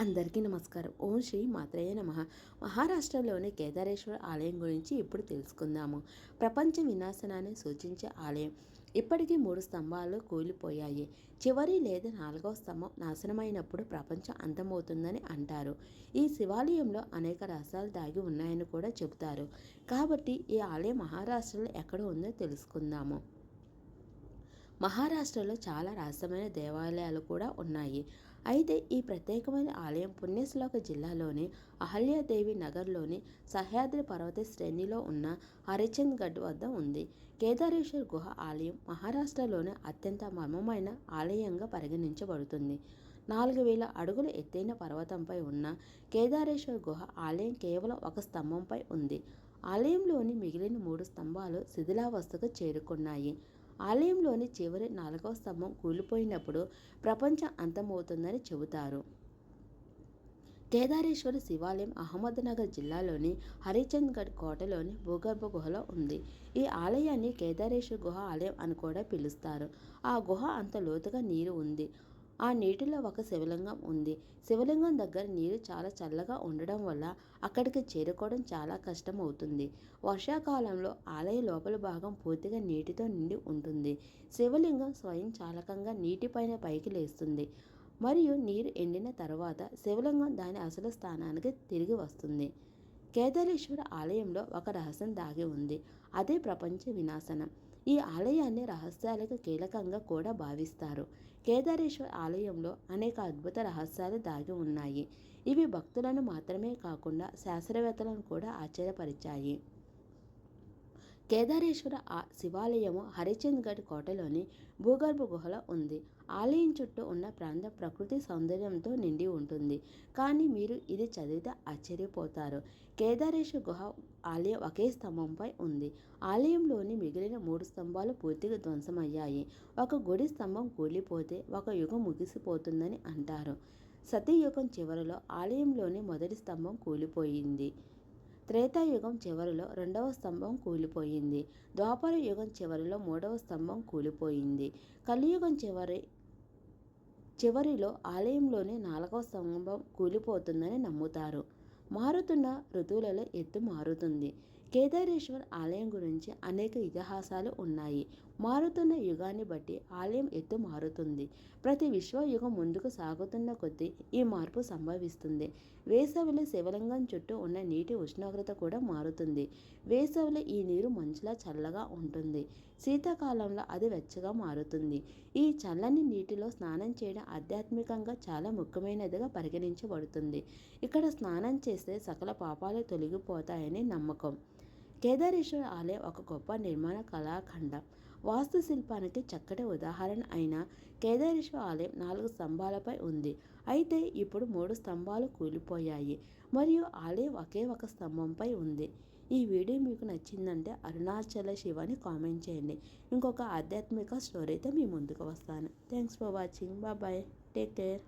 అందరికీ నమస్కారం. ఓం శ్రీ మాత్రేయ నమ. మహారాష్ట్రలోని కేదారేశ్వర ఆలయం గురించి ఇప్పుడు తెలుసుకుందాము. ప్రపంచ వినాశనాన్ని సూచించే ఆలయం. ఇప్పటికీ మూడు స్తంభాలు కూలిపోయాయి. చివరి లేదా నాలుగవ స్తంభం నాశనమైనప్పుడు ప్రపంచం అంతమవుతుందని అంటారు. ఈ శివాలయంలో అనేక రహస్యాలు దాగి ఉన్నాయని కూడా చెబుతారు. కాబట్టి ఈ ఆలయం మహారాష్ట్రలో ఎక్కడ ఉందో తెలుసుకుందాము. మహారాష్ట్రలో చాలా రహస్యమైన దేవాలయాలు కూడా ఉన్నాయి. అయితే ఈ ప్రత్యేకమైన ఆలయం పుణ్యశ్లోక జిల్లాలోని అహల్యాదేవి నగర్లోని సహ్యాద్రి పర్వత శ్రేణిలో ఉన్న హరిచంద్ గఢ్ వద్ద ఉంది. కేదారేశ్వర్ గుహ ఆలయం మహారాష్ట్రలోని అత్యంత మర్మమైన ఆలయంగా పరిగణించబడుతుంది. నాలుగు వేల అడుగుల ఎత్తైన పర్వతంపై ఉన్న కేదారేశ్వర్ గుహ ఆలయం కేవలం ఒక స్తంభంపై ఉంది. ఆలయంలోని మిగిలిన మూడు స్తంభాలు శిథిలావస్థకు చేరుకున్నాయి. ఆలయంలోని చివరి నాలుగవ స్తంభం కూలిపోయినప్పుడు ప్రపంచం అంతమవుతుందని చెబుతారు. కేదారేశ్వర శివాలయం అహ్మద్నగర్ జిల్లాలోని హరిచంద్గఢ్ కోటలోని భూగర్భ గుహలో ఉంది. ఈ ఆలయాన్ని కేదారేశ్వర గుహ ఆలయం అని కూడా పిలుస్తారు. ఆ గుహ అంత లోతుగా నీరు ఉంది. ఆ నీటిలో ఒక శివలింగం ఉంది. శివలింగం దగ్గర నీరు చాలా చల్లగా ఉండడం వల్ల అక్కడికి చేరుకోవడం చాలా కష్టం అవుతుంది వర్షాకాలంలో ఆలయ లోపల భాగం పూర్తిగా నీటితో నిండి ఉంటుంది. శివలింగం స్వయం చాలకంగా నీటిపైన పైకి లేస్తుంది. మరియు నీరు ఎండిన తర్వాత శివలింగం దాని అసలు స్థానానికి తిరిగి వస్తుంది. కేదారేశ్వర ఆలయంలో ఒక రహస్యం దాగి ఉంది. అదే ప్రపంచ వినాశనం. ఈ ఆలయాన్ని రహస్యాలకు కీలకంగా కూడా భావిస్తారు. కేదారేశ్వర్ ఆలయంలో అనేక అద్భుత రహస్యాలు దాగి ఉన్నాయి. ఇవి భక్తులను మాత్రమే కాకుండా శాస్త్రవేత్తలను కూడా ఆశ్చర్యపరిచాయి. కేదారేశ్వర శివాలయము హరిచంద్గఢ్ కోటలోని భూగర్భ గుహలో ఉంది. ఆలయం చుట్టూ ఉన్న ప్రాంతం ప్రకృతి సౌందర్యంతో నిండి ఉంటుంది. కానీ మీరు ఇది చదివితే ఆశ్చర్యపోతారు. కేదారేశ్వర గుహ ఆలయం ఒకే స్తంభంపై ఉంది. ఆలయంలోని మిగిలిన మూడు స్తంభాలు పూర్తిగా ధ్వంసమయ్యాయి. ఒక గుడి స్తంభం కూలిపోతే ఒక యుగం ముగిసిపోతుందని అంటారు. సతీయుగం చివరిలో ఆలయంలోని మొదటి స్తంభం కూలిపోయింది. త్రేతాయుగం చివరిలో రెండవ స్తంభం కూలిపోయింది. ద్వాపర యుగం చివరిలో మూడవ స్తంభం కూలిపోయింది. కలియుగం చివరి చివరిలో ఆలయంలోని నాలుగవ స్తంభం కూలిపోతుందని నమ్ముతారు. మారుతున్న ఋతువులలో ఎత్తు మారుతుంది. కేదారేశ్వర్ ఆలయం గురించి అనేక ఇతిహాసాలు ఉన్నాయి. మారుతున్న యుగాన్ని బట్టి ఆలయం ఎత్తు మారుతుంది. ప్రతి విశ్వయుగం ముందుకు సాగుతున్న కొద్దీ ఈ మార్పు సంభవిస్తుంది. వేసవిలో శివలింగం చుట్టూ ఉన్న నీటి ఉష్ణోగ్రత కూడా మారుతుంది. వేసవిలో ఈ నీరు మంచులా చల్లగా ఉంటుంది. శీతాకాలంలో అది వెచ్చగా మారుతుంది. ఈ చల్లని నీటిలో స్నానం చేయడం ఆధ్యాత్మికంగా చాలా ముఖ్యమైనదిగా పరిగణించబడుతుంది. ఇక్కడ స్నానం చేస్తే సకల పాపాలు తొలగిపోతాయని నమ్మకం. కేదారేశ్వర ఆలయం ఒక గొప్ప నిర్మాణ కళాఖండం. వాస్తుశిల్పానికి చక్కటి ఉదాహరణ అయిన కేదారేశ్వర ఆలయం నాలుగు స్తంభాలపై ఉంది. అయితే ఇప్పుడు మూడు స్తంభాలు కూలిపోయాయి. మరియు ఆలయం ఒకే ఒక స్తంభంపై ఉంది. ఈ వీడియో మీకు నచ్చిందంటే అరుణాచల శివాని కామెంట్ చేయండి. ఇంకొక ఆధ్యాత్మిక స్టోరీ అయితే మీ ముందుకు వస్తాను. Thanks for watching bye take care